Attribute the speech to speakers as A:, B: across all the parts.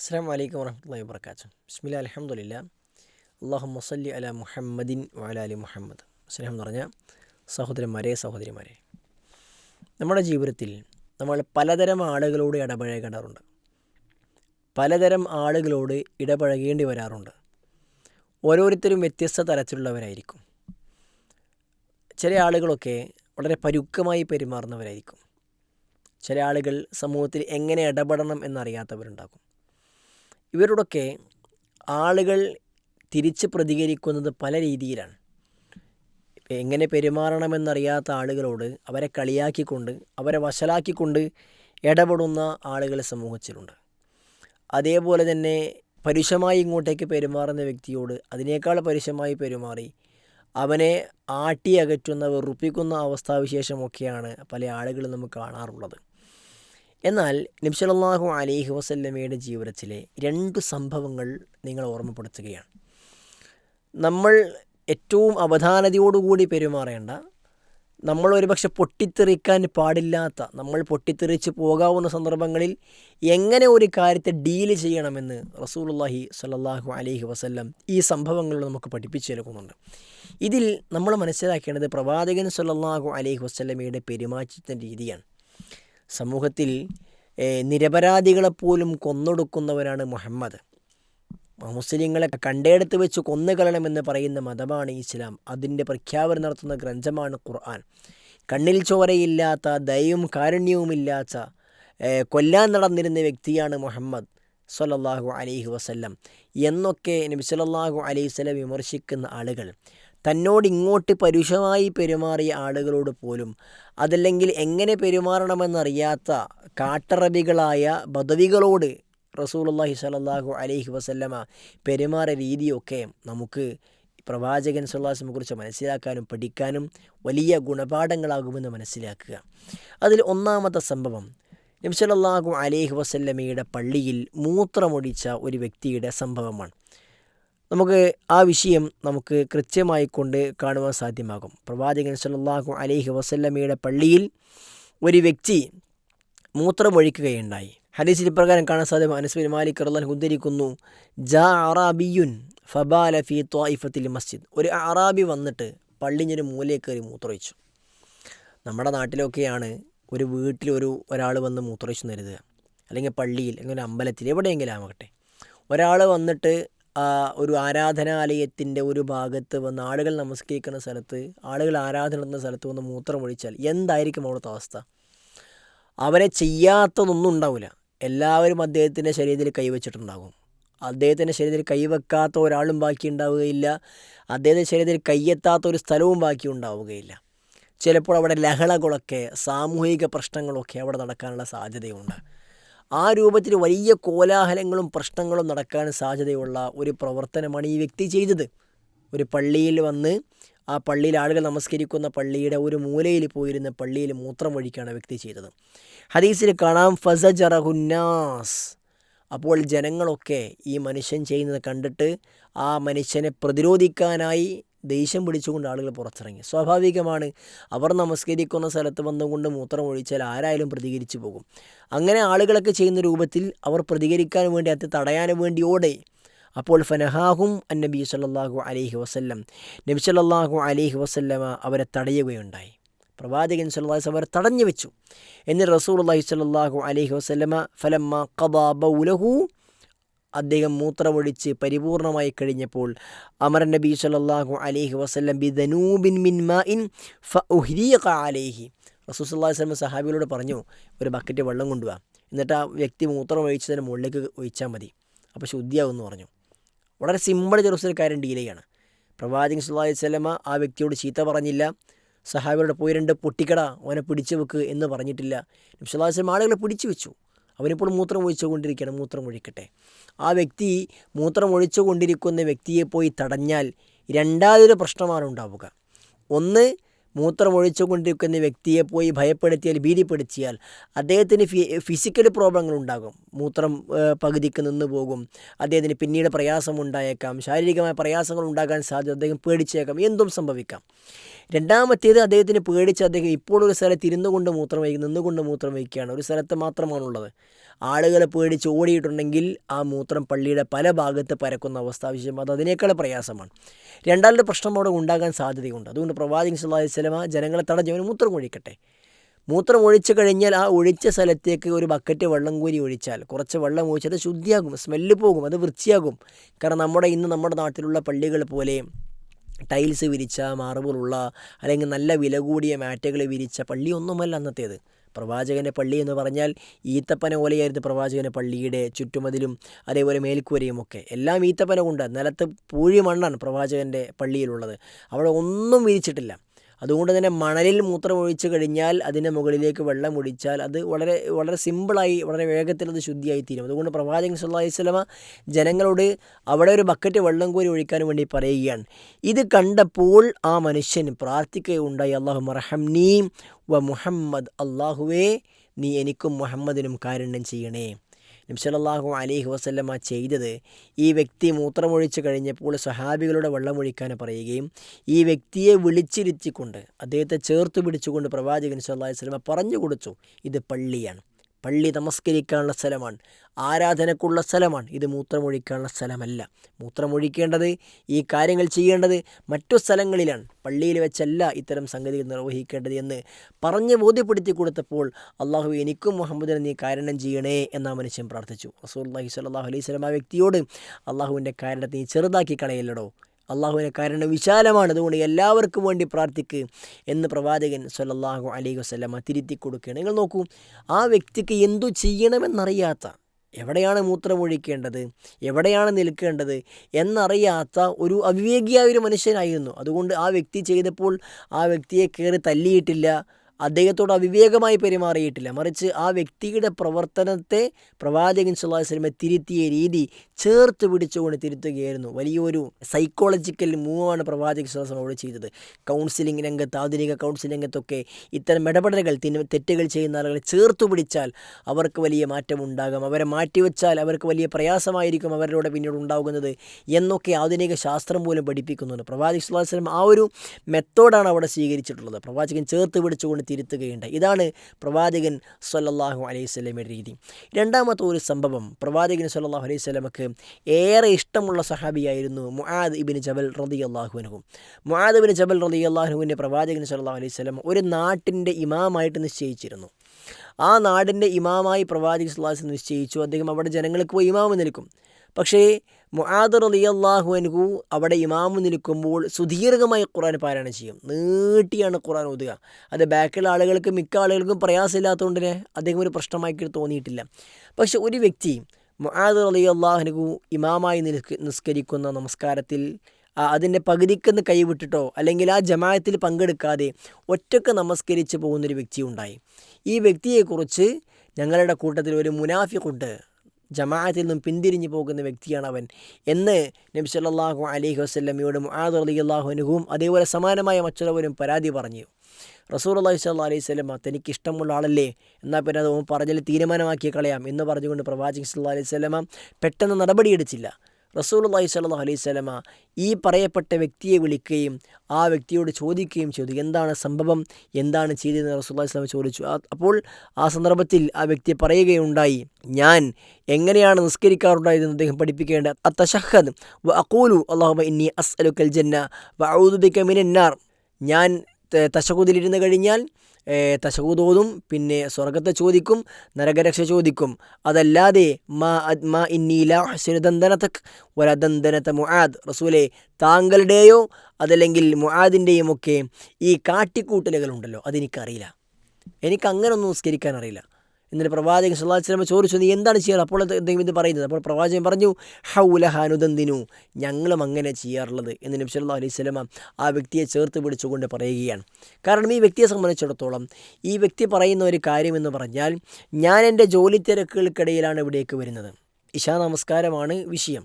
A: അസ്സാം വലൈക്കും വർഹമത്തല്ലാ വാബർക്കാത്തു ബിസ്മില്ല അലഹമുല്ല അള്ളാഹു മസല്ലി അല മുഹമ്മദിൻ വഅല അലി മുഹമ്മദ്. സ്നേഹം പറഞ്ഞാൽ സഹോദരന്മാരെ സഹോദരിമാരെ. നമ്മുടെ ജീവിതത്തിൽ നമ്മൾ പലതരം ആളുകളോട് ഇടപഴകേണ്ടതുണ്ട്. പലതരം ആളുകളോട് ഇടപഴകേണ്ടി വരാറുണ്ട്. ഓരോരുത്തരും വ്യത്യസ്ത തരത്തിലുള്ളവരായിരിക്കും ചില ആളുകളൊക്കെ വളരെ പരുക്കമായി പെരുമാറുന്നവരായിരിക്കും. ചില ആളുകൾ സമൂഹത്തിൽ എങ്ങനെ ഇടപെടണം എന്നറിയാത്തവരുണ്ടാകും. ഇവരോടൊക്കെ ആളുകൾ തിരിച്ച് പ്രതികരിക്കുന്നത് പല രീതിയിലാണ്. എങ്ങനെ പെരുമാറണമെന്നറിയാത്ത ആളുകളോട് അവരെ കളിയാക്കിക്കൊണ്ട് അവരെ വശലാക്കിക്കൊണ്ട് ഇടപെടുന്ന ആളുകൾ സമൂഹത്തിലുണ്ട്. അതേപോലെ തന്നെ പരുഷമായി ഇങ്ങോട്ടേക്ക് പെരുമാറുന്ന വ്യക്തിയോട് അതിനേക്കാൾ പരുഷമായി പെരുമാറി അവനെ ആട്ടി അകറ്റുന്ന വെറുപ്പിക്കുന്ന അവസ്ഥാവിശേഷമൊക്കെയാണ് പല ആളുകളും നമുക്ക് കാണാറുള്ളത്. എന്നാൽ നബ്സലല്ലാഹു അലൈഹി വസല്ലമയുടെ ജീവിതത്തിലെ രണ്ട് സംഭവങ്ങൾ നിങ്ങൾ ഓർമ്മപ്പെടുത്തുകയാണ്. നമ്മൾ ഏറ്റവും അവധാനതയോടുകൂടി പെരുമാറേണ്ട നമ്മൾ ഒരുപക്ഷെ പൊട്ടിത്തെറിക്കാൻ പാടില്ലാത്ത നമ്മൾ പൊട്ടിത്തെറിച്ച് പോകാവുന്ന സന്ദർഭങ്ങളിൽ എങ്ങനെ ഒരു കാര്യത്തെ ഡീൽ ചെയ്യണമെന്ന് റസൂലുള്ളാഹി സ്വല്ലല്ലാഹു അലൈഹി വസല്ലം ഈ സംഭവങ്ങൾ നമുക്ക് പഠിപ്പിച്ചു നൽകുന്നുണ്ട് ഇതിൽ നമ്മൾ മനസ്സിലാക്കേണ്ടത് പ്രവാചകൻ സ്വല്ലല്ലാഹു അലൈഹി വസല്ലമയുടെ പെരുമാറ്റത്തിന്റെ രീതിയാണ്. സമൂഹത്തിൽ നിരപരാധികളെപ്പോലും കൊന്നൊടുക്കുന്നവരാണ് മുഹമ്മദ്. മുസ്ലിങ്ങളെ കണ്ടയിടത്ത് വെച്ച് കൊന്നുകളയണമെന്ന് പറയുന്ന മതമാണ് ഇസ്ലാം. അതിന്റെ പ്രഖ്യാപനം നടത്തുന്ന ഗ്രന്ഥമാണ് ഖുർആൻ. കണ്ണിൽ ചോരയില്ലാത്ത ദയവും കാരുണ്യവുമില്ലാത്ത കൊല്ലാൻ നടന്നിരുന്ന വ്യക്തിയാണ് മുഹമ്മദ് സല്ലാഹു അലൈഹി വസല്ലം എന്നൊക്കെ നബി സല്ലാഹു അലൈഹി വസല്ലം വിമർശിക്കുന്ന ആളുകൾ. തന്നോട് ഇങ്ങോട്ട് പരുഷമായി പെരുമാറിയ ആളുകളോട് പോലും അതല്ലെങ്കിൽ എങ്ങനെ പെരുമാറണമെന്നറിയാത്ത കാട്ടറബികളായ ബദവികളോട് റസൂലുള്ളാഹി സ്വല്ലല്ലാഹു അലൈഹി വസല്ലമ പെരുമാറിയ രീതിയൊക്കെ നമുക്ക് പ്രവാചകൻ സുല്ലാസിനെ കുറിച്ച് മനസ്സിലാക്കാനും പഠിക്കാനും വലിയ ഗുണപാഠങ്ങളാകുമെന്ന് മനസ്സിലാക്കുക. അതിൽ ഒന്നാമത്തെ സംഭവം നബ്സലല്ലാഹു അലൈഹി വസല്ലമയുടെ പള്ളിയിൽ മൂത്രമൊടിച്ച ഒരു വ്യക്തിയുടെ സംഭവമാണ്. നമുക്ക് ആ വിഷയം നമുക്ക് കൃത്യമായി കൊണ്ട് കാണുവാൻ സാധ്യമാകും. പ്രവാചകൻ സല്ലല്ലാഹു അലൈഹി വസല്ലമയുടെ പള്ളിയിൽ ഒരു വ്യക്തി മൂത്രമൊഴിക്കുകയുണ്ടായി. ഹദീസിൽ ഇപ്രകാരം കാണാൻ സാധ്യം അനസ്ബിൻ മാലിക് റല്ലാൻ ഉദ്ധരിക്കുന്നു ജാ അറാബിയുൻ ഫബാല ഫി ത്വായിഫത്തിൽ മസ്ജിദ്. ഒരു അറാബി വന്നിട്ട് പള്ളിഞ്ഞൊരു മൂലയിൽ കയറി മൂത്രമൊഴിച്ചു. നമ്മുടെ നാട്ടിലൊക്കെയാണ് ഒരു വീട്ടിൽ ഒരു ഒരാൾ വന്ന് മൂത്രമൊഴിച്ചു കരുതുക അല്ലെങ്കിൽ പള്ളിയിൽ അല്ലെങ്കിൽ അമ്പലത്തിൽ എവിടെയെങ്കിലും ആവട്ടെ. ഒരാൾ വന്നിട്ട് ഒരു ആരാധനാലയത്തിന്റെ ഒരു ഭാഗത്ത് വന്ന് ആളുകൾ നമസ്കരിക്കുന്ന സ്ഥലത്ത് ആളുകൾ ആരാധന നടത്തുന്ന സ്ഥലത്ത് വന്ന് മൂത്രമൊഴിച്ചാൽ എന്തായിരിക്കും അവിടുത്തെ അവസ്ഥ? അവരെ ചെയ്യാത്തതൊന്നും ഉണ്ടാവില്ല. എല്ലാവരും അദ്ദേഹത്തിന്റെ ശരീരത്തിൽ കൈവച്ചിട്ടുണ്ടാകും. അദ്ദേഹത്തിന്റെ ശരീരത്തിൽ കൈവെക്കാത്ത ഒരാളും ബാക്കി ഉണ്ടാവുകയില്ല. അദ്ദേഹത്തിന്റെ ശരീരത്തിൽ കൈയെത്താത്ത ഒരു സ്ഥലവും ബാക്കി ഉണ്ടാവുകയില്ല. ചിലപ്പോൾ അവിടെ ലഹളകളൊക്കെ സാമൂഹിക പ്രശ്നങ്ങളൊക്കെ അവിടെ നടക്കാനുള്ള സാധ്യതയുണ്ട്. ആ രൂപത്തിൽ വലിയ കോലാഹലങ്ങളും പ്രശ്നങ്ങളും നടക്കാൻ സാധ്യതയുള്ള ഒരു പ്രവർത്തനമാണ് ഈ വ്യക്തി ചെയ്തത്. ഒരു പള്ളിയിൽ വന്ന് ആ പള്ളിയിൽ ആളുകൾ നമസ്കരിക്കുന്ന പള്ളിയുടെ ഒരു മൂലയിൽ പോയിരുന്ന പള്ളിയിൽ മൂത്രം ഒഴിക്കുകയാണ് വ്യക്തി ചെയ്തത്. ഹദീസിൽ കാണാം ഫസജറഹുന്നാസ് അപ്പോൾ ജനങ്ങളൊക്കെ ഈ മനുഷ്യൻ ചെയ്യുന്നത് കണ്ടിട്ട് ആ മനുഷ്യനെ പ്രതിരോധിക്കാനായി ദേഷ്യം പിടിച്ചുകൊണ്ട് ആളുകൾ പുറത്തിറങ്ങി. സ്വാഭാവികമാണ് അവർ നമസ്കരിക്കുന്ന സ്ഥലത്ത് വന്നുകൊണ്ട് മൂത്രം ഒഴിച്ചാൽ ആരായാലും പ്രതികരിച്ചു പോകും. അങ്ങനെ ആളുകളൊക്കെ ചെയ്യുന്ന രൂപത്തിൽ അവർ പ്രതികരിക്കാൻ വേണ്ടി അത് തടയാൻ വേണ്ടിയോടെ അപ്പോൾ ഫനഹാഹും അൻ നബി സല്ലാഹു അലഹി വസ്ല്ലം നബി സല്ലാഹു അലഹി വസല്ലമ അവരെ തടയുകയുണ്ടായി. പ്രവാചകൻ സല്ലാസ് അവരെ തടഞ്ഞു വെച്ചു. എന്നിട്ട് റസൂൽ അള്ളാഹി സല്ലാഹു അലഹി വസല്ലമ ഫലമ്മ കബാബൗലഹു അദ്ദേഹം മൂത്രമൊഴിച്ച് പരിപൂർണമായി കഴിഞ്ഞപ്പോൾ അമർ നബി സല്ലാഹു അലൈഹി വസ്ലം ബി മിൻ മാഇൻ ഫ അലൈഹി. റസൂൽ സല്ലാഹു വസ്ലം സഹാബികളോട് പറഞ്ഞു ഒരു ബക്കറ്റ് വെള്ളം കൊണ്ടുപോവാ എന്നിട്ട് ആ വ്യക്തി മൂത്രം ഒഴിച്ചതിന് മുകളിലേക്ക് ഒഴിച്ചാൽ മതി. അപ്പോൾ ശുദ്ധിയാവുമെന്ന് പറഞ്ഞു. വളരെ സിമ്പിൾ ചെറുസൽക്കാരൻ ഡീലയാണ് പ്രവാചകൻ സുല്ലാഹി വസ്ലമ ആ വ്യക്തിയോട് ചീത്ത പറഞ്ഞില്ല. സഹാബികളോട് പോയി രണ്ട് പൊട്ടിക്കട ഓനെ പിടിച്ചു വെക്ക് എന്ന് പറഞ്ഞിട്ടില്ല. നബ്സുല്ലാഹി വസ്ലം ആളുകളെ പിടിച്ചു വെച്ചു. അവനിപ്പോൾ മൂത്രം ഒഴിച്ചുകൊണ്ടിരിക്കുകയാണ് മൂത്രം ഒഴിക്കട്ടെ. ആ വ്യക്തി മൂത്രം ഒഴിച്ചുകൊണ്ടിരിക്കുന്ന വ്യക്തിയെ പോയി തടഞ്ഞാൽ രണ്ടാമതൊരു പ്രശ്നമാണ് ഉണ്ടാവുക. ഒന്ന് മൂത്രം ഒഴിച്ചുകൊണ്ടിരിക്കുന്ന വ്യക്തിയെ പോയി ഭയപ്പെടുത്തിയാൽ ഭീതിപ്പെടുത്തിയാൽ അദ്ദേഹത്തിന് ഫിസിക്കൽ പ്രോബ്ലങ്ങൾ ഉണ്ടാകും. മൂത്രം പകുതിക്ക് നിന്ന് പോകും. അദ്ദേഹത്തിന് പിന്നീട് പ്രയാസമുണ്ടായേക്കാം. ശാരീരികമായ പ്രയാസങ്ങൾ ഉണ്ടാകാൻ സാധ്യത അദ്ദേഹം പേടിച്ചേക്കാം. എന്തും സംഭവിക്കാം. രണ്ടാമത്തേത് അദ്ദേഹത്തിന് പേടിച്ച് അദ്ദേഹം ഇപ്പോൾ ഒരു സ്ഥലത്ത് ഇരുന്നു കൊണ്ട് മൂത്രം വഹിക്കും നിന്നുകൊണ്ട് മൂത്രം വഹിക്കുകയാണ് ഒരു സ്ഥലത്ത് മാത്രമാണുള്ളത്. ആളുകളെ പേടിച്ച് ഓടിയിട്ടുണ്ടെങ്കിൽ ആ മൂത്രം പള്ളിയുടെ പല ഭാഗത്ത് പരക്കുന്ന അവസ്ഥ ആവശ്യം അത് അതിനേക്കാൾ പ്രയാസമാണ്. രണ്ടാമത്തെ പ്രശ്നം അവിടെ ഉണ്ടാകാൻ സാധ്യതയുണ്ട്. അതുകൊണ്ട് പ്രവാചകൻ സല്ലാഹി സ്വലമ ജനങ്ങളെ തടഞ്ഞു അവന് മൂത്രം ഒഴിക്കട്ടെ. മൂത്രം ഒഴിച്ചു കഴിഞ്ഞാൽ ആ ഒഴിച്ച സ്ഥലത്തേക്ക് ഒരു ബക്കറ്റ് വെള്ളം കൂരി ഒഴിച്ചാൽ കുറച്ച് വെള്ളം ഒഴിച്ചത് ശുദ്ധിയാകും സ്മെല്ല് പോകും അത് വൃത്തിയാകും. കാരണം നമ്മുടെ ഇന്ന് നമ്മുടെ നാട്ടിലുള്ള പള്ളികൾ പോലെ ടൈൽസ് വിരിച്ച മാർബിളുള്ള അല്ലെങ്കിൽ നല്ല വില കൂടിയ മാറ്റുകൾ വിരിച്ച പള്ളിയൊന്നുമല്ല അന്നത്തേത്. പ്രവാചകന്റെ പള്ളി എന്ന് പറഞ്ഞാൽ ഈത്തപ്പന പോലെയായിരുന്നു പ്രവാചകന്റെ പള്ളിയുടെ ചുറ്റുമതിലും അതേപോലെ മേൽക്കൂരയും ഒക്കെ. എല്ലാം ഈത്തപ്പന കൊണ്ട് നിലത്ത് പൂഴി മണ്ണാണ് പ്രവാചകന്റെ പള്ളിയിലുള്ളത്. അവിടെ ഒന്നും വിരിച്ചിട്ടില്ല. അതുകൊണ്ട് തന്നെ മണലിൽ മൂത്രമൊഴിച്ച് കഴിഞ്ഞാൽ അതിന്റെ മുകളിലേക്ക് വെള്ളം ഒഴിച്ചാൽ അത് വളരെ വളരെ സിമ്പിളായി വളരെ വേഗത്തിൽ അത് ശുദ്ധിയായി തീരും അതുകൊണ്ട് പ്രവാചകൻ സല്ലാഹി സ്വലമ ജനങ്ങളോട് അവിടെ ഒരു ബക്കറ്റ് വെള്ളം കോരി ഒഴിക്കാൻ വേണ്ടി പറയുകയാണ്. ഇത് കണ്ടപ്പോൾ ആ മനുഷ്യൻ പ്രാർത്ഥിക്കുകയുണ്ടായി അള്ളാഹു മറഹംനീം വ മുഹമ്മദ് അള്ളാഹുവേ നീ എനിക്കും മുഹമ്മദിനും കാരുണ്യം ചെയ്യണേ. നബ്സലല്ലാഹു അലൈഹി വസല്ലമ ചെയ്തത് ഈ വ്യക്തി മൂത്രമൊഴിച്ച് കഴിഞ്ഞപ്പോൾ സഹാബികളുടെ വെള്ളമൊഴിക്കാൻ പറയുകയും ഈ വ്യക്തിയെ വിളിച്ചിരുത്തിക്കൊണ്ട് അദ്ദേഹത്തെ ചേർത്ത് പിടിച്ചുകൊണ്ട് പ്രവാചകൻ സല്ലല്ലാഹു അലൈഹി വസല്ലമ പറഞ്ഞു കൊടുത്തു. ഇത് പള്ളിയാണ്. പള്ളി നമസ്കരിക്കാനുള്ള സ്ഥലമാണ്. ആരാധനക്കുള്ള സ്ഥലമാണ്. ഇത് മൂത്രമൊഴിക്കാനുള്ള സ്ഥലമല്ല. മൂത്രമൊഴിക്കേണ്ടത് ഈ കാര്യങ്ങൾ ചെയ്യേണ്ടത് മറ്റു സ്ഥലങ്ങളിലാണ്. പള്ളിയിൽ വെച്ചല്ല ഇത്തരം സംഗതികൾ നിർവഹിക്കേണ്ടത് എന്ന് പറഞ്ഞ് ബോധ്യപ്പെടുത്തി കൊടുത്തപ്പോൾ അള്ളാഹു എനിക്കും മുഹമ്മദിനെ നീ കാരണം ചെയ്യണേ എന്ന മനുഷ്യൻ പ്രാർത്ഥിച്ചു. റസൂൽ സ്വല്ലല്ലാഹു അലൈഹി സ്വലം ആ വ്യക്തിയോട് അള്ളാഹുവിന്റെ കാരണത്തെ നീ ചെറുതാക്കി കളയല്ലടോ. അള്ളാഹുവിനെ കാരണം വിശാലമാണ്. അതുകൊണ്ട് എല്ലാവർക്കും വേണ്ടി പ്രാർത്ഥിക്ക് എന്ന് പ്രവാചകൻ സല്ലല്ലാഹു അലൈഹി വസ്ലമ തിരുത്തി കൊടുക്കുകയാണ്. നിങ്ങൾ നോക്കൂ ആ വ്യക്തിക്ക് എന്തു ചെയ്യണമെന്നറിയാത്ത എവിടെയാണ് മൂത്രമൊഴിക്കേണ്ടത് എവിടെയാണ് നിൽക്കേണ്ടത് എന്നറിയാത്ത ഒരു അവിവേകിയായ ഒരു മനുഷ്യനായിരുന്നു. അതുകൊണ്ട് ആ വ്യക്തി ചെയ്തപ്പോൾ ആ വ്യക്തിയെ കയറി തല്ലിയിട്ടില്ല. അദ്ദേഹത്തോട് അവിവേകമായി പെരുമാറിയിട്ടില്ല. മറിച്ച് ആ വ്യക്തിയുടെ പ്രവർത്തനത്തെ പ്രവാചകൻ സുല്ലാ അലൈഹി വസല്ലമ തിരുത്തിയ രീതി ചേർത്ത് പിടിച്ചുകൊണ്ട് തിരുത്തുകയായിരുന്നു. വലിയൊരു സൈക്കോളജിക്കൽ മൂവാണ് പ്രവാചകൻ സുല്ലാ അലൈഹി അവിടെ ചെയ്തത്. കൗൺസിലിംഗ് രംഗത്ത് ആധുനിക കൗൺസിലിംഗ് രംഗത്തൊക്കെ ഇത്തരം ഇടപെടലുകൾ തെറ്റുകൾ ചെയ്യുന്ന ആളുകളെ ചേർത്തു പിടിച്ചാൽ അവർക്ക് വലിയ മാറ്റം ഉണ്ടാകും. അവരെ മാറ്റിവെച്ചാൽ അവർക്ക് വലിയ പ്രയാസമായിരിക്കും അവരിലൂടെ പിന്നീട് ഉണ്ടാകുന്നത് എന്നൊക്കെ ആധുനിക ശാസ്ത്രം പോലും പഠിപ്പിക്കുന്നുണ്ട്. പ്രവാചകൻ സുല്ലാ അലൈഹി ആ ഒരു മെത്തേഡാണ് അവിടെ സ്വീകരിച്ചിട്ടുള്ളത്. പ്രവാചകൻ ചേർത്ത് പിടിച്ചുകൊണ്ട് തിരുത്തുകയുണ്ട് ഇതാണ് പ്രവാചകൻ സല്ലാഹു അലൈഹി വസല്ലമയുടെ രീതി. രണ്ടാമത്തെ ഒരു സംഭവം പ്രവാചകൻ സല്ലാഹു അലൈഹി സ്വലമക്ക് ഏറെ ഇഷ്ടമുള്ള സഹാബിയായിരുന്നു മുആദ് ഇബിൻ ജബൽ റതി അൻഹു. മുആദ് ഇബിൻ ജബൽ റതി അള്ളാഹുവിന്റെ പ്രവാചകൻ സല്ലാഹു അലൈഹി സ്വലം ഒരു നാട്ടിന്റെ ഇമാമായിട്ട് നിശ്ചയിച്ചിരുന്നു. ആ നാടിന്റെ ഇമാമായി പ്രവാചകൻ സല്ലല്ലാഹു നിശ്ചയിച്ചു. അദ്ദേഹം അവിടെ ജനങ്ങൾക്ക് പോയി ഇമാമ് നിൽക്കും. പക്ഷേ മുആദ് റളിയല്ലാഹു അൻഹു അവിടെ ഇമാമ് നിൽക്കുമ്പോൾ സുദീർഘമായി ഖുർആൻ പാരായണം ചെയ്യും. നീട്ടിയാണ് ഖുർആൻ ഓതുക. അത് ബാക്കിയുള്ള ആളുകൾക്ക് മിക്ക ആളുകൾക്കും പ്രയാസമില്ലാത്തതുകൊണ്ട് തന്നെ അദ്ദേഹം ഒരു പ്രശ്നമാക്കി തോന്നിയിട്ടില്ല. പക്ഷെ ഒരു വ്യക്തി മുആദ് റളിയല്ലാഹു അൻഹു ഇമാമായി നിസ്കരിക്കുന്ന നമസ്കാരത്തിൽ അതിന്റെ പകുതിക്കെന്ന് കൈവിട്ടിട്ടോ അല്ലെങ്കിൽ ആ ജമായത്തിൽ പങ്കെടുക്കാതെ ഒറ്റയ്ക്ക് നമസ്കരിച്ച് പോകുന്നൊരു വ്യക്തി ഉണ്ടായി. ഈ വ്യക്തിയെക്കുറിച്ച് ഞങ്ങളുടെ കൂട്ടത്തിൽ ഒരു മുനാഫിഖുണ്ട് ജമാഅത്തിൽ നിന്നും പിന്തിരിഞ്ഞു പോകുന്ന വ്യക്തിയാണ് അവൻ എന്ന് നബി സല്ലാഹു അലൈഹി വസല്ലമയോട് മുആദ് അലി അള്ളാഹുനുഹും അതേപോലെ സമാനമായ മറ്റുള്ളവരും പരാതി പറഞ്ഞു. റസൂൽ അള്ളാഹി സ്വല്ലാ അലൈഹി സ്വലമ തനിക്ക് ഇഷ്ടമുള്ള ആളല്ലേ? എന്നാൽ പിന്നെ അത് പറഞ്ഞാൽ തീരുമാനമാക്കി കളയാം. എന്ന് പറഞ്ഞുകൊണ്ട് പ്രവാചകൻ സല്ലാ അലൈഹി സ്വലമ പെട്ടെന്ന് നടപടിയെടുത്തില്ല റസൂൽ അള്ളാഹി സ്വല്ലല്ലാഹു അലൈഹി സ്വലമ ഈ പറയപ്പെട്ട വ്യക്തിയെ വിളിക്കുകയും ആ വ്യക്തിയോട് ചോദിക്കുകയും ചെയ്തു. എന്താണ് സംഭവം? എന്താണ് ചെയ്തതെന്ന് റസൂൽ സ്വലമ ചോദിച്ചു. അപ്പോൾ ആ സന്ദർഭത്തിൽ ആ വ്യക്തി പറയുകയുണ്ടായി ഞാൻ എങ്ങനെയാണ് നിസ്കരിക്കാറുണ്ടായതെന്ന് അദ്ദേഹം പഠിപ്പിക്കേണ്ട? അത്തഷഹദ് വ അക്കൂലു അള്ളാഹു ഇന്നി അസ്അലുക്കൽ ജന്ന വ ഔദുബിക മിനന്നാർ ഞാൻ തശകുതിലിരുന്ന് കഴിഞ്ഞാൽ തശകൂതോതും പിന്നെ സ്വർഗത്തെ ചോദിക്കും നരകരക്ഷ ചോദിക്കും. അതല്ലാതെ മാ മുആദ്. റസൂലെ താങ്കളുടെയോ അതല്ലെങ്കിൽ മുആദിന്റെയും ഒക്കെ ഈ കാട്ടിക്കൂട്ടലുകളുണ്ടല്ലോ അതെനിക്കറിയില്ല. എനിക്ക് അങ്ങനെ ഒന്നും നിസ്കരിക്കാൻ അറിയില്ല എന്നിട്ട് പ്രവാചകൻ സല്ലല്ലാഹു അലൈഹി വസല്ലം ചോദിച്ചു നീ എന്താണ് ചെയ്യാറ് അപ്പോൾ എന്തെങ്കിലും ഇത് പറയുന്നത്. അപ്പോൾ പ്രവാചകൻ പറഞ്ഞു ഹൗലഹാനുദന്തിനു ഞങ്ങളും അങ്ങനെ ചെയ്യാറുള്ളത്. എന്ന് നബി സല്ലല്ലാഹു അലൈഹി വസല്ലം ആ വ്യക്തിയെ ചേർത്ത് പിടിച്ചുകൊണ്ട് പറയുകയാണ്. കാരണം ഈ വ്യക്തിയെ സംബന്ധിച്ചിടത്തോളം ഈ വ്യക്തി പറയുന്ന ഒരു കാര്യമെന്ന് പറഞ്ഞാൽ ഞാൻ എന്റെ ജോലി തിരക്കുകൾക്കിടയിലാണ് ഇവിടേക്ക് വരുന്നത്. ഇശാ നമസ്കാരമാണ് വിഷയം.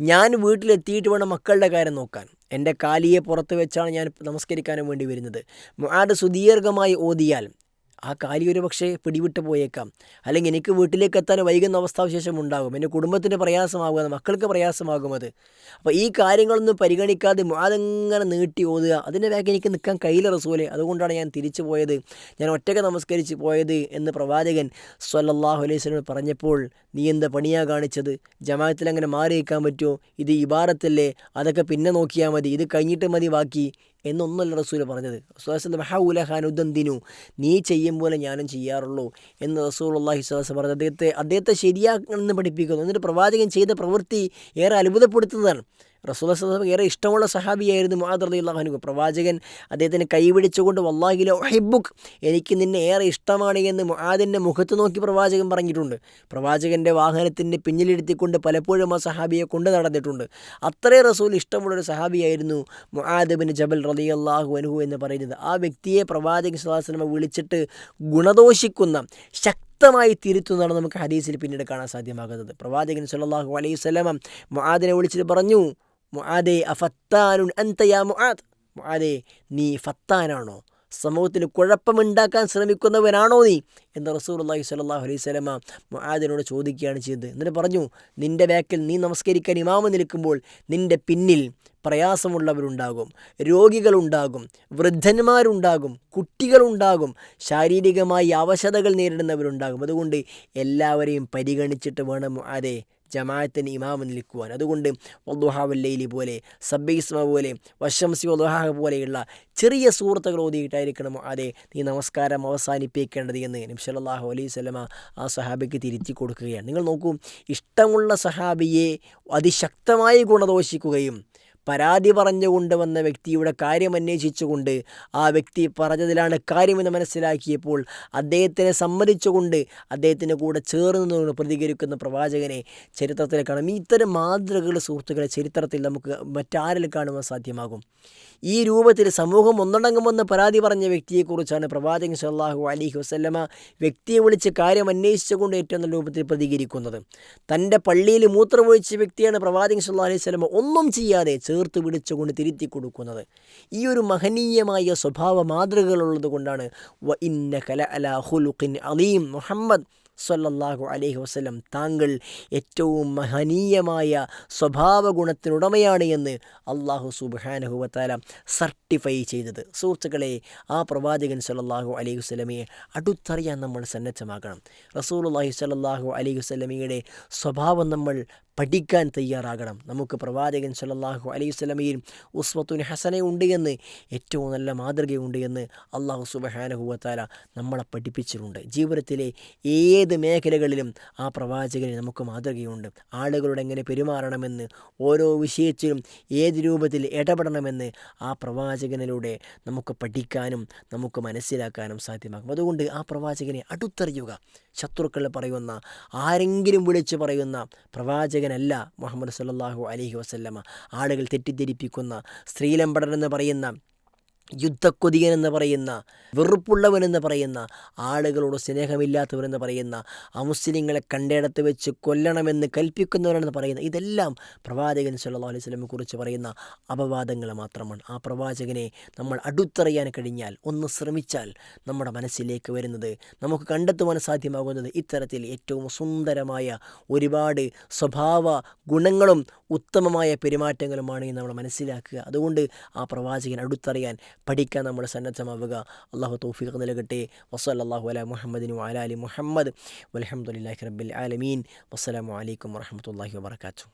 A: ഞാൻ വീട്ടിലെത്തിയിട്ട് വേണം മക്കളുടെ കാര്യം നോക്കാൻ. എന്റെ കാലിയെ പുറത്ത് വെച്ചാണ് ഞാൻ നമസ്കരിക്കാനും വേണ്ടി വരുന്നത്. ആട് സുദീർഘമായി ഓതിയാൽ ആ കാലി ഒരു പക്ഷേ പിടിവിട്ട് പോയേക്കാം. അല്ലെങ്കിൽ എനിക്ക് വീട്ടിലേക്ക് എത്താൻ വൈകുന്ന അവസ്ഥാവിശേഷം ഉണ്ടാകും. എന്റെ കുടുംബത്തിന് പ്രയാസമാകും മക്കൾക്ക് പ്രയാസമാകും അത്. അപ്പോൾ ഈ കാര്യങ്ങളൊന്നും പരിഗണിക്കാതെ അതെങ്ങനെ നീട്ടി ഓതുക അതിന്റെ ബാക്കി എനിക്ക് നിൽക്കാൻ കയ്യിലെ റസൂലെ. അതുകൊണ്ടാണ് ഞാൻ തിരിച്ചു പോയത്. ഞാൻ ഒറ്റയ്ക്ക് നമസ്കരിച്ച് പോയത് എന്ന് പ്രവാചകൻ സ്വല്ലല്ലാഹു അലൈഹി വസല്ലം പറഞ്ഞപ്പോൾ നീ എന്താ പണിയാ കാണിച്ചത്? ജമാഅത്തിൽ അങ്ങനെ മാറി നിൽക്കാൻ പറ്റുമോ? ഇത് ഇബാറത്തല്ലേ? അതൊക്കെ പിന്നെ നോക്കിയാൽ മതി. ഇത് കഴിഞ്ഞിട്ട് മതി ബാക്കി. എന്നൊന്നല്ല റസൂൽ പറഞ്ഞത്. റസൂൽ നീ ചെയ്യും പോലെ ഞാനും ചെയ്യാറുള്ളൂ എന്ന് റസൂൽ അള്ളാഹി സ്വലാസ് പറഞ്ഞത്. അദ്ദേഹത്തെ അദ്ദേഹത്തെ ശരിയാക്കണമെന്ന് പഠിപ്പിക്കുന്നു. എന്നിട്ട് പ്രവാചകൻ ചെയ്ത പ്രവൃത്തി ഏറെ അത്ഭുതപ്പെടുത്തുന്നതാണ്. റസൂൽ ഏറെ ഇഷ്ടമുള്ള സഹാബിയായിരുന്നു മുഹാദ് റലി പ്രവാചകൻ അദ്ദേഹത്തിന് കൈപിടിച്ചുകൊണ്ട് വല്ലാഹിലോ ഒഹിബുക്ക് എനിക്ക് നിന്നെ ഏറെ ഇഷ്ടമാണ് എന്ന് മുഹാദിന്റെ മുഖത്ത് നോക്കി പ്രവാചകൻ പറഞ്ഞിട്ടുണ്ട്. പ്രവാചകന്റെ വാഹനത്തിന്റെ പിന്നിലിരുത്തിക്കൊണ്ട് പലപ്പോഴും ആ സഹാബിയെ കൊണ്ട് നടന്നിട്ടുണ്ട്. അത്രേ റസൂൽ ഇഷ്ടമുള്ളൊരു സഹാബിയായിരുന്നു മുഹാദ് ജബൽ റലി അള്ളാഹു അനുഹു എന്ന് പറയുന്നത്. ആ വ്യക്തിയെ പ്രവാചകൻ സ്വലാസ്ലമ വിളിച്ചിട്ട് ഗുണദോഷിക്കുന്ന ശക്തി ശക്തമായി തിരുത്തുന്നതാണ് നമുക്ക് ഹദീസിൽ പിന്നീട് കാണാൻ സാധ്യമാകുന്നത്. പ്രവാചകൻ സല്ലല്ലാഹു അലൈഹി സ്വലമം മുആദിനെ വിളിച്ചിട്ട് പറഞ്ഞു മുആദേ അഫത്താനുൻ അൻത യാ മുആദ്? മുആദേ നീ ഫത്താനാണോ? സമൂഹത്തിൽ കുഴപ്പമുണ്ടാക്കാൻ ശ്രമിക്കുന്നവനാണോ നീ? എന്ന് റസൂലുള്ളാഹി സ്വല്ലല്ലാഹു അലൈഹി വസല്ലമ മുആദിനോട് ചോദിക്കുകയാണ് ചെയ്തത്. എന്നിട്ട് പറഞ്ഞു നിന്റെ ബാക്കിൽ നീ നമസ്കരിക്കാൻ ഇമാമ നിൽക്കുമ്പോൾ നിന്റെ പിന്നിൽ പ്രയാസമുള്ളവരുണ്ടാകും രോഗികളുണ്ടാകും വൃദ്ധന്മാരുണ്ടാകും കുട്ടികളുണ്ടാകും ശാരീരികമായി അവശതകൾ നേരിടുന്നവരുണ്ടാകും. അതുകൊണ്ട് എല്ലാവരെയും പരിഗണിച്ചിട്ട് വേണം അതെ ജമാഅത്തിന് ഇമാമ് നിൽക്കുവാൻ. അതുകൊണ്ട് വദ്ദുഹാവല്ലയിലി പോലെ സബ്ബൈസ്മ പോലെ വശംസി വദ്ദുഹാഹ പോലെയുള്ള ചെറിയ സുഹൃത്തുക്കൾ ഓതിയിട്ടായിരിക്കണം അതെ നീ നമസ്കാരം അവസാനിപ്പിക്കേണ്ടത് എന്ന് നബ്സല്ലാഹു അലൈഹി സ്വലമ ആ സഹാബിക്ക് തിരുത്തി കൊടുക്കുകയാണ്. നിങ്ങൾ നോക്കൂ ഇഷ്ടമുള്ള സഹാബിയെ അതിശക്തമായി ഗുണദോഷിക്കുകയും പരാതി പറഞ്ഞു കൊണ്ടുവന്ന വ്യക്തിയുടെ കാര്യം അന്വേഷിച്ചുകൊണ്ട് ആ വ്യക്തി പറഞ്ഞതിലാണ് കാര്യമെന്ന് മനസ്സിലാക്കിയപ്പോൾ അദ്ദേഹത്തിനെ സമ്മതിച്ചുകൊണ്ട് അദ്ദേഹത്തിന്റെ കൂടെ ചേർന്ന് പ്രതികരിക്കുന്ന പ്രവാചകനെ ചരിത്രത്തിൽ കാണാം. ഇത്തരം മാതൃകകൾ സുഹൃത്തുക്കളെ ചരിത്രത്തിൽ നമുക്ക് മറ്റാരിൽ കാണുവാൻ സാധ്യമാകും? ഈ രൂപത്തിൽ സമൂഹം ഒന്നടങ്കുമെന്ന് പരാതി പറഞ്ഞ വ്യക്തിയെക്കുറിച്ചാണ് പ്രവാചകൻ സല്ലാഹു അലിഹി വസ്ല്ലമ വ്യക്തിയെ വിളിച്ച് കാര്യം അന്വേഷിച്ചുകൊണ്ട് ഏറ്റവും നല്ല രൂപത്തിൽ പ്രതികരിക്കുന്നത്. തന്റെ പള്ളിയിൽ മൂത്രമൊഴിച്ച വ്യക്തിയാണ് പ്രവാചകൻ സല്ലാ അലൈഹി സ്വലമ ഒന്നും ചെയ്യാതെ ചേർത്ത് പിടിച്ചുകൊണ്ട് തിരുത്തി കൊടുക്കുന്നത്. ഈ ഒരു മഹനീയമായ സ്വഭാവ മാതൃകകളുള്ളത് കൊണ്ടാണ് വ ഇന്ന കല അല ഹുലുഖിൻ അലീം മുഹമ്മദ് സല്ലല്ലാഹു അലൈഹി വസ്ലം താങ്കൾ ഏറ്റവും മഹനീയമായ സ്വഭാവ ഗുണത്തിനുടമയാണ് എന്ന് അള്ളാഹു സുബാനഹുവത്താല സർട്ടിഫൈ ചെയ്തത്. സുഹൃത്തുക്കളെ ആ പ്രവാചകൻ സല്ലല്ലാഹു അലൈഹി വസ്ലമയെ അടുത്തറിയാൻ നമ്മൾ സന്നദ്ധമാക്കണം റസൂൽ റസൂലുള്ളാഹി സല്ലല്ലാഹു അലൈഹി വസ്ലമയുടെ സ്വഭാവം നമ്മൾ പഠിക്കാൻ തയ്യാറാകണം. നമുക്ക് പ്രവാചകൻ സല്ലല്ലാഹു അലൈഹി വസല്ലമയിൽ ഉസ്വത്തുൻ ഉണ്ട് എന്ന് ഏറ്റവും നല്ല മാതൃകയുണ്ട് എന്ന് അള്ളാഹു സുബഹാനഹുവത്താല നമ്മളെ പഠിപ്പിച്ചിട്ടുണ്ട്. ജീവിതത്തിലെ ഏത് മേഖലകളിലും ആ പ്രവാചകന് നമുക്ക് മാതൃകയുണ്ട്. ആളുകളോട് എങ്ങനെ പെരുമാറണമെന്ന് ഓരോ വിഷയത്തിലും ഏത് രൂപത്തിൽ ഇടപെടണമെന്ന് ആ പ്രവാചകനിലൂടെ നമുക്ക് പഠിക്കാനും നമുക്ക് മനസ്സിലാക്കാനും സാധ്യമാകും. അതുകൊണ്ട് ആ പ്രവാചകനെ അടുത്തറിയുക. ശത്രുക്കൾ പറയുന്ന ആരെങ്കിലും വിളിച്ചു പറയുന്ന പ്രവാചകനല്ല മുഹമ്മദ് സല്ലാഹു അലഹി വസല്ലമ. ആളുകൾ തെറ്റിദ്ധരിപ്പിക്കുന്ന സ്ത്രീലമ്പടൻ എന്ന് പറയുന്ന യുദ്ധക്കൊതിയനെന്ന് പറയുന്ന വെറുപ്പുള്ളവനെന്ന് പറയുന്ന ആളുകളോട് സ്നേഹമില്ലാത്തവരെന്ന് പറയുന്ന അമുസ്ലിങ്ങളെ കണ്ടയിടത്ത് വെച്ച് കൊല്ലണമെന്ന് കൽപ്പിക്കുന്നവരെന്ന് പറയുന്ന ഇതെല്ലാം പ്രവാചകൻ സല്ലാ അലൈഹി സ്വലമെ കുറിച്ച് പറയുന്ന അപവാദങ്ങൾ മാത്രമാണ്. ആ പ്രവാചകനെ നമ്മൾ അടുത്തറിയാൻ കഴിഞ്ഞാൽ ഒന്ന് ശ്രമിച്ചാൽ നമ്മുടെ മനസ്സിലേക്ക് വരുന്നത് നമുക്ക് കണ്ടെത്തുവാൻ സാധ്യമാകുന്നത് ഇത്തരത്തിൽ ഏറ്റവും സുന്ദരമായ ഒരുപാട് സ്വഭാവ ഗുണങ്ങളും ഉത്തമമായ പെരുമാറ്റങ്ങളുമാണ് എന്ന് നമ്മൾ മനസ്സിലാക്കുക. അതുകൊണ്ട് ആ പ്രവാചകൻ അടുത്തറിയാൻ പഠിക്കാൻ നമ്മൾ സന്നദ്ധമാവുക. അള്ളാഹു തൗഫീഖ് നൽകട്ടെ. വസ്സല്ലാഹു അല മുഹമ്മദിനു അലാലി മുഹമ്മദ്. വലഹമുല്ലാഹി റബ്ബിൽ ആലമീൻ. വസ്സലാമു അലൈക്കും വറഹമത്തല്ലാഹി വാബർക്കാത്തു